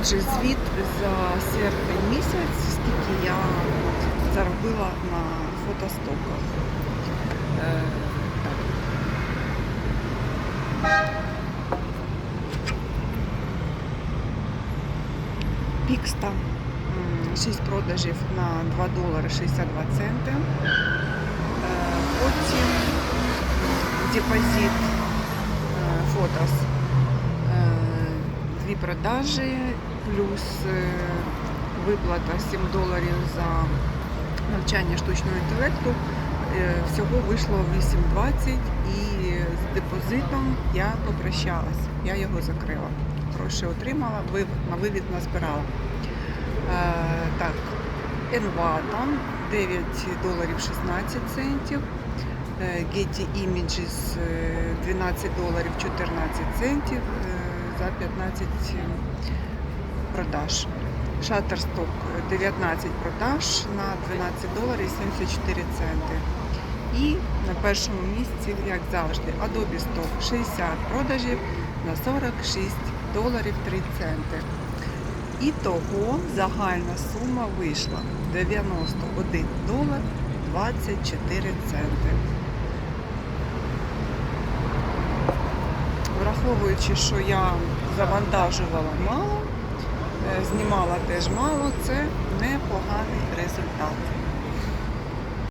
Отже, звіт за серпень місяць, скільки я заробила на фотостоках. Е. Пікста 6 продажів на 2 долари 62 центи. Е, Потім депозит е, фотос. Продажі плюс е, виплата 7 доларів за навчання штучного інтелекту. Е, Всього вийшло 8,20 і з депозитом я попрощалась. Я його закрила. Гроші отримала, на вивід назбирала. Е, Так, Envata 9 доларів 16 центів. Getty Images е, 12 доларів 14 центів за 15 продаж. Shutterstock 19 продаж на 12 доларів 74 центи. І на першому місці, як завжди, Adobe Stock 60 продажів на 46 доларів 3 центи. І того загальна сума вийшла 91 долар 24 центи. Враховуючи, що я завантажувала мало, е, знімала теж мало, це непоганий.